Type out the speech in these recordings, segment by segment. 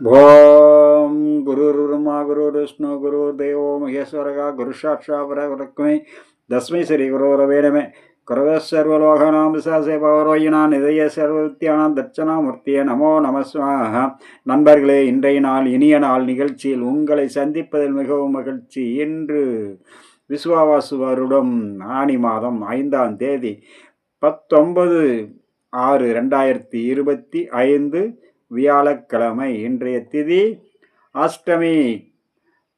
ஓம் குருருமா குரு விஷ்ணு குரு தேவோ மகேஸ்வரகா குரு சாட்சாபரகுமே தஸ்மை ஸ்ரீ குருரவே நமே. குரவே சர்வலோகனாம் விசாசே பவரோயினான் இதய சர்வவித்தியானாம் தட்சணாமூர்த்தியே நமோ நமஸ்வாக நண்பர்களே இன்றைய நாள் இனிய நாள் நிகழ்ச்சியில் உங்களை சந்திப்பதில் மிகவும் மகிழ்ச்சி. இன்று விஸ்வாவாசு வருடம் ஆனி மாதம் ஐந்தாம் தேதி பத்தொன்பது ஆறு ரெண்டாயிரத்தி இருபத்தி ஐந்து வியாழக்கிழமை இன்றைய திதி அஷ்டமி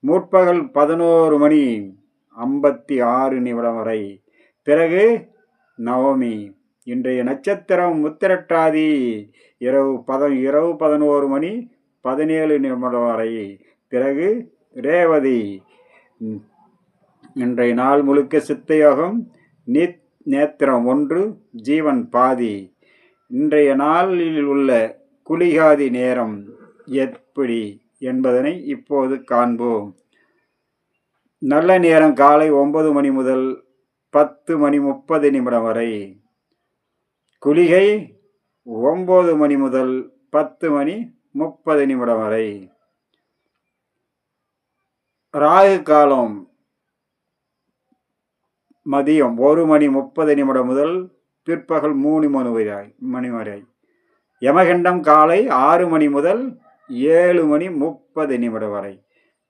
முற்பகல் பதினோரு மணி ஐம்பத்தி ஆறு நிமிடம் வரை. பிறகு நவமி. இன்றைய நட்சத்திரம் முத்திரட்டாதி இரவு பத இரவு பதினோரு மணி பதினேழு நிமிடம் வரை. பிறகு ரேவதி. இன்றைய நாள் முழுக்க சித்தயோகம் நித் நேத்திரம் ஒன்று ஜீவன் பாதி. இன்றைய நாளில் உள்ள குளிகாதி நேரம் எப்படி என்பதனை இப்போது காண்போம். நல்ல நேரம் காலை ஒன்பது மணி முதல் பத்து மணி முப்பது நிமிடம் வரை. குளிகை ஒம்பது மணி முதல் பத்து மணி முப்பது நிமிடம் வரை. ராகு காலம் மதியம் ஒரு மணி முப்பது நிமிடம் முதல் பிற்பகல் மூணு மணி வரை மணி வரை. யமகண்டம் காலை ஆறு மணி முதல் ஏழு மணி முப்பது நிமிடம் வரை.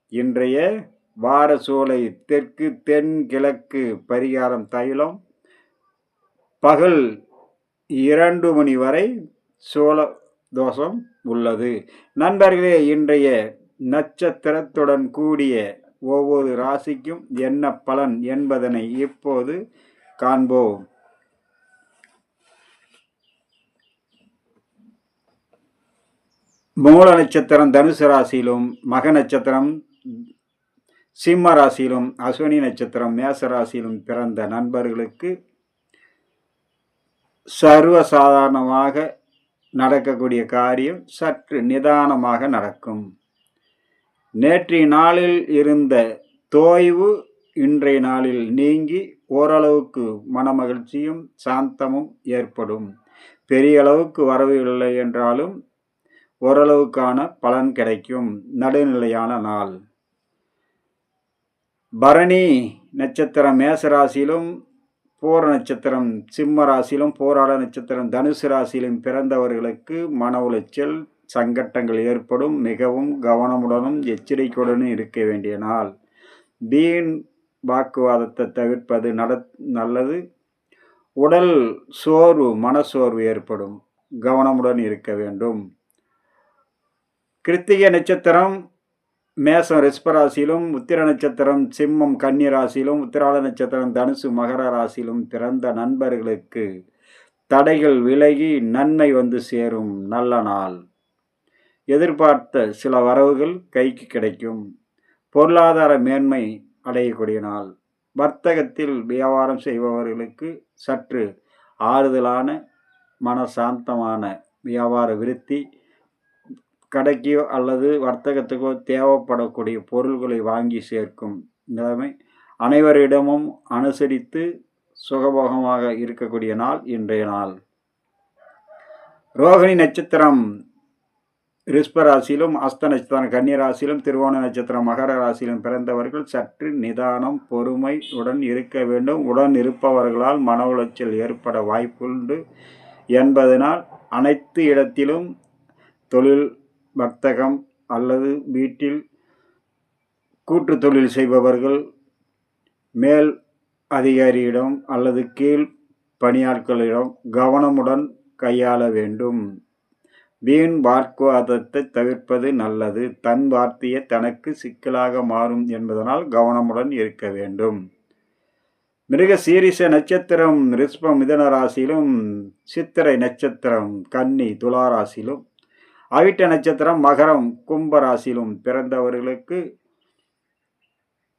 இன்றைய வார சோலை தெற்கு தென் கிழக்கு பரிகாரம் தைலம் பகல் இரண்டு மணி வரை சோழ தோஷம் உள்ளது. நண்பர்களே இன்றைய நட்சத்திரத்துடன் கூடிய ஒவ்வொரு ராசிக்கும் என்ன பலன் என்பதனை இப்போது காண்போம். மூல நட்சத்திரம் தனுசு ராசியிலும் மக நட்சத்திரம் சிம்ம ராசியிலும் அஸ்வினி நட்சத்திரம் மேச ராசியிலும் பிறந்த நண்பர்களுக்கு சர்வசாதாரணமாக நடக்கக்கூடிய காரியம் சற்று நிதானமாக நடக்கும். நேற்றைய நாளில் இருந்த தோய்வு இன்றைய நாளில் நீங்கி ஓரளவுக்கு மனமகிழ்ச்சியும் சாந்தமும் ஏற்படும். பெரிய அளவுக்கு வரவு இல்லை என்றாலும் ஓரளவுக்கான பலன் கிடைக்கும். நடுநிலையான நாள். பரணி நட்சத்திரம் மேசராசியிலும் போர நட்சத்திரம் சிம்ம ராசியிலும் போராட நட்சத்திரம் தனுசு ராசியிலும் பிறந்தவர்களுக்கு மன உளைச்சல் சங்கட்டங்கள் ஏற்படும். மிகவும் கவனமுடனும் எச்சரிக்கையுடனும் இருக்க வேண்டிய நாள். வீண் வாக்குவாதத்தை தவிர்ப்பது நட நல்லது. உடல் சோர்வு மனசோர்வு ஏற்படும். கவனமுடன் இருக்க வேண்டும். கிருத்திகை நட்சத்திரம் மேசம் ரிஸ்பராசியிலும் உத்திர நட்சத்திரம் சிம்மம் கன்னி ராசியிலும் உத்திராட நட்சத்திரம் தனுசு மகர ராசியிலும் பிறந்த நண்பர்களுக்கு தடைகள் விலகி நன்மை வந்து சேரும். நல்ல நாள். எதிர்பார்த்த சில வரவுகள் கைக்கு கிடைக்கும். பொருளாதார மேன்மை அடையக்கூடிய நாள். வர்த்தகத்தில் வியாபாரம் செய்பவர்களுக்கு சற்று ஆறுதலான மனசாந்தமான வியாபார விருத்தி கடைக்கோ அல்லது வர்த்தகத்துக்கோ தேவைப்படக்கூடிய பொருள்களை வாங்கி சேர்க்கும் நிலைமை அனைவரிடமும் அனுசரித்து சுகபோகமாக இருக்கக்கூடிய நாள் இன்றைய நாள். ரோகிணி நட்சத்திரம் ரிஷ்பராசியிலும் அஸ்த நட்சத்திரம் கன்னிராசியிலும் திருவோண நட்சத்திரம் மகர ராசியிலும் பிறந்தவர்கள் சற்று நிதானம் பொறுமை உடன் இருக்க வேண்டும். உடன் இருப்பவர்களால் மன உளைச்சல் ஏற்பட வாய்ப்புண்டு. என்பதனால் அனைத்து இடத்திலும் தொழில் வர்த்தகம் அல்லது வீட்டில் கூட்டு தொழில் செய்பவர்கள் மேல் அதிகாரியிடம் அல்லது கீழ் பணியாட்களிடம் கவனமுடன் கையாள வேண்டும். வீண் வாக்குவாதத்தை தவிர்ப்பது நல்லது. தன் வார்த்தையை தனக்கு சிக்கலாக மாறும் என்பதனால் கவனமுடன் இருக்க வேண்டும். மிருக சீரிச நட்சத்திரம் ரிஸ்பம் மிதன ராசியிலும் சித்திரை நட்சத்திரம் கன்னி துளாராசியிலும் அவிட்ட நட்சத்திரம் மகரம் கும்பராசிலும் பிறந்தவர்களுக்கு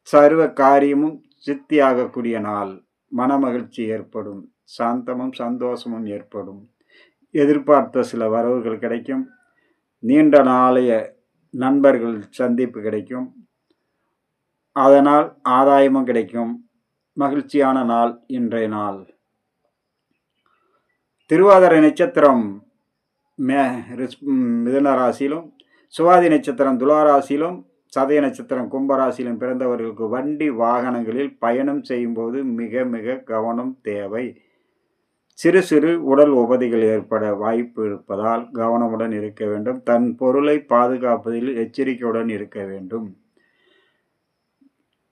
சர்வ காரியமும் சித்தியாகக்கூடிய நாள். மனமகிழ்ச்சி ஏற்படும் சாந்தமும் சந்தோஷமும் ஏற்படும். எதிர்பார்த்த சில வரவுகள் கிடைக்கும். நீண்ட நாளைய நண்பர்கள் சந்திப்பு கிடைக்கும். அதனால் ஆதாயமும் கிடைக்கும். மகிழ்ச்சியான நாள் இன்றைய நாள். திருவாதிரை நட்சத்திரம் மே ரிஸ் ராசியிலும் சுவாதி நட்சத்திரம் துளாராசியிலும் சதய நட்சத்திரம் கும்பராசியிலும் பிறந்தவர்களுக்கு வண்டி வாகனங்களில் பயணம் செய்யும்போது மிக மிக கவனம் தேவை. சிறு சிறு உடல் உபதிகள் ஏற்பட வாய்ப்பு இருப்பதால் கவனமுடன் இருக்க வேண்டும். தன் பொருளை பாதுகாப்பதில் எச்சரிக்கையுடன் இருக்க வேண்டும்.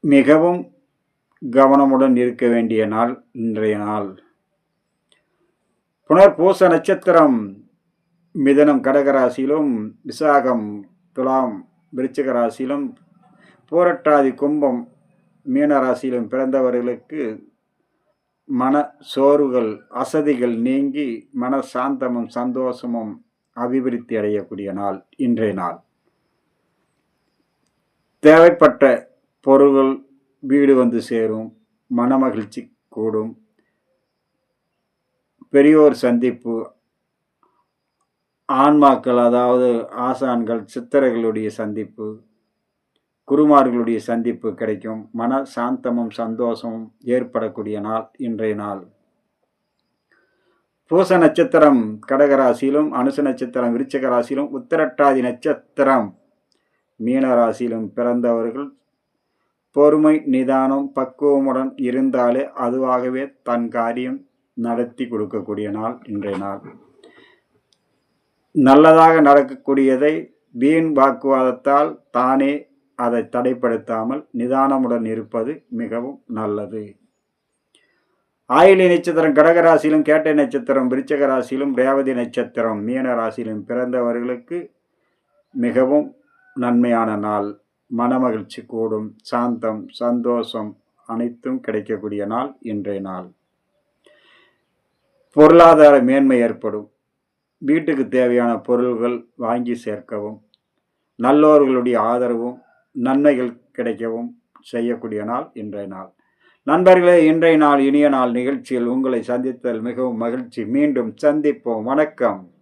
மிகவும் கவனமுடன் இருக்க வேண்டிய நாள் இன்றைய நாள். புனர்பூச நட்சத்திரம் மிதனம் கடகராசியிலும் விசாகம் துலாம் விருச்சிக ராசியிலும் பூரட்டாதி கும்பம் மீனராசியிலும் பிறந்தவர்களுக்கு மன சோர்வுகள் அசதிகள் நீங்கி மன சாந்தமும் சந்தோஷமும் அபிவிருத்தி அடையக்கூடிய நாள் இன்றைய நாள். தேவைப்பட்ட பொருள்கள் வீடு வந்து சேரும் மனமகிழ்ச்சி கூடும். பெரியோர் சந்திப்பு ஆன்மாக்கள் அதாவது ஆசான்கள் சித்தர்களுடைய சந்திப்பு குருமார்களுடைய சந்திப்பு கிடைக்கும். மன சாந்தமும் சந்தோஷமும் ஏற்படக்கூடிய நாள் இன்றைய நாள். பூச நட்சத்திரம் கடகராசியிலும் அனுச நட்சத்திரம் விருச்சக ராசியிலும் உத்திரட்டாதி நட்சத்திரம். மீனராசியிலும் பிறந்தவர்கள் பொறுமை நிதானம் பக்குவமுடன் இருந்தாலே அதுவாகவே தன் காரியம் நடத்தி கொடுக்கக்கூடிய நாள் இன்றைய நாள். நல்லதாக நடக்கக்கூடியதை வீண் வாக்குவாதத்தால் தானே அதை தடைப்படுத்தாமல் நிதானமுடன் இருப்பது மிகவும் நல்லது. ஆயிலி நட்சத்திரம் கடகராசியிலும் கேட்டை நட்சத்திரம் விருச்சக ராசியிலும் ரேவதி நட்சத்திரம் மீன ராசியிலும் பிறந்தவர்களுக்கு மிகவும் நன்மையான நாள். மனமகிழ்ச்சி கூடும் சாந்தம் சந்தோஷம் அனைத்தும் கிடைக்கக்கூடிய நாள் இன்றைய நாள். பொருளாதார மேன்மை ஏற்படும். வீட்டுக்கு தேவையான பொருள்கள் வாங்கி சேர்க்கவும் நல்லோர்களுடைய ஆதரவும் நன்மைகள் கிடைக்கவும் செய்யக்கூடிய நாள் இன்றைய நாள். நண்பர்களே இன்றைய நாள் இனிய நாள் நிகழ்ச்சியில் உங்களை சந்தித்தல் மிகவும் மகிழ்ச்சி. மீண்டும் சந்திப்போம். வணக்கம்.